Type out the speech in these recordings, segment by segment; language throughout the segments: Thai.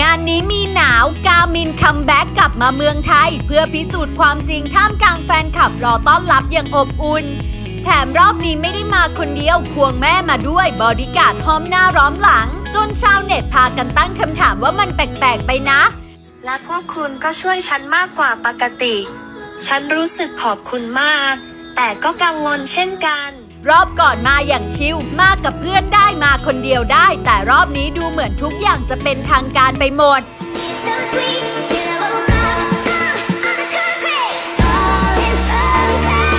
งานนี้มีหนาวกามินคัมแบ็กกลับมาเมืองไทย เพื่อพิสูจน์ความจริงท่ามกลางแฟนคลับรอต้อนรับอย่างอบอุ่น แถมรอบนี้ไม่ได้มาคนเดียวควงแม่มาด้วยบอดี้การ์ดห้อมหน้าร้อมหลัง จนชาวเน็ตพากันตั้งคำถามว่ามันแปลกๆไปนะ และพวกคุณก็ช่วยฉันมากกว่าปกติ ฉันรู้สึกขอบคุณมาก แต่ก็กังวลเช่นกัน รอบก่อนมาอย่างชิลมากับเพื่อนได้มาคนเดียวได้ แต่รอบนี้ดูเหมือนทุกอย่างจะเป็นทางการไปหมด So sweet till I woke up uh, on the concrete, falling from the night.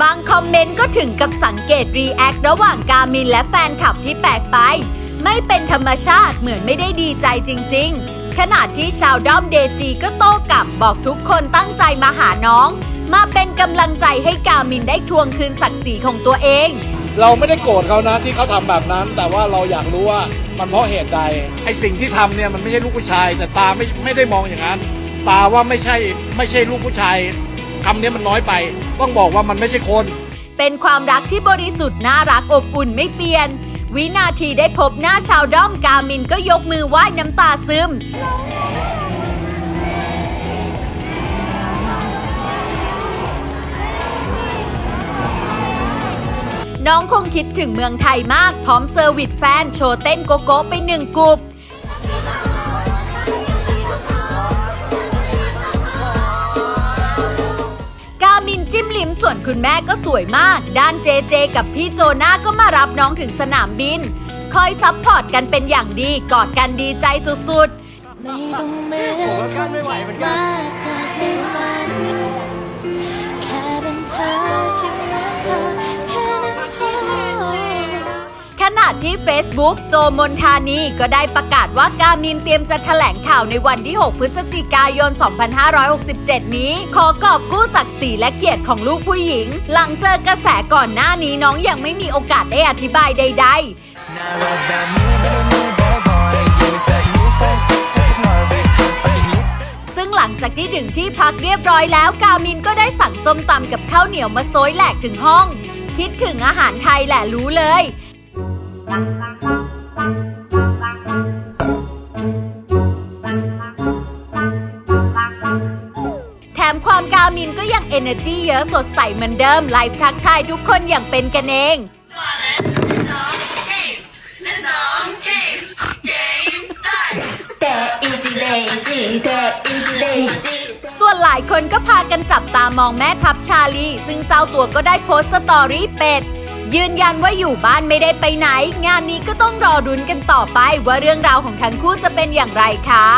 บางคอมเมนต์ก็ถึงกับสังเกตรีแอคระหว่างกามินและแฟนคลับที่แปลกไป ไม่เป็นธรรมชาติเหมือนไม่ได้ดีใจจริง ๆ ขณะที่ชาวด้อมเดจีก็โต้กลับบอกทุกคนตั้งใจมาหาน้อง มาเป็นกำลังใจให้กามินได้ทวงคืนศักดิ์ศรีของตัวเอง เราไม่ได้โกรธเขานะที่เขาทำแบบนั้น แต่ว่าเราอยากรู้ว่ามันเพราะเหตุใดไอสิ่งที่ทำเนี่ยมันไม่ใช่ลูกผู้ชาย แต่ตาไม่ไม่ได้มองอย่างนั้น ตาว่าไม่ใช่ไม่ใช่ลูกผู้ชายคำนี้มันน้อยไป ต้องบอกว่ามันไม่ใช่คน เป็นความรักที่บริสุทธิ์น่ารักอบอุ่นไม่เปลี่ยน วินาทีได้พบหน้าชาวด้อมกามินก็ยกมือไหว้น้ำตาซึม น้องคงคิดถึงเมืองไทยมาก พร้อมเซอร์วิสแฟน โชว์เต้นโกโก้ไปหนึ่งกลุ่มกามินจิ้มลิ้มส่วนคุณแม่ก็สวยมาก ด้านเจเจกับพี่โจนาก็มารับน้องถึงสนามบิน คอยซัพพอร์ตกันเป็นอย่างดีกอดกันดีใจสุดไม่ต้องเหมือนคนที่มาจากในฝัน ขณะที่ Facebook โจมนทานีก็ได้ประกาศว่ากามินเตรียมจะแถลงข่าวในวันที่ 6 พฤศจิกายน 2567 นี้ ขอกอบกู้ศักดิ์ศรีและเกียรติของลูกผู้หญิง หลังเจอกระแสก่อนหน้านี้น้องยังไม่มีโอกาสได้อธิบายใด ๆซึ่งหลังจากที่ถึงที่พักเรียบร้อยแล้ว กามินก็ได้สั่งส้มตำกับข้าวเหนียวมาโซยแหลกถึงห้อง คิดถึงอาหารไทยแหละรู้เลย แถมความกามินก็ยัง energy เยอะสดใสเหมือนเดิมไลฟ์ทักทายทุกคนอย่างเป็นกันเอง That is lazy That is lazy ส่วนหลายคนก็พากันจับตามองแม่ทัพชาลี ซึ่งเจ้าตัวก็ได้โพสต์สตอรี่เป็ด ยืนยันว่าอยู่บ้านไม่ได้ไปไหน งานนี้ก็ต้องรอรุ้นกันต่อไปว่าเรื่องราวของทั้งคู่จะเป็นอย่างไรค่ะ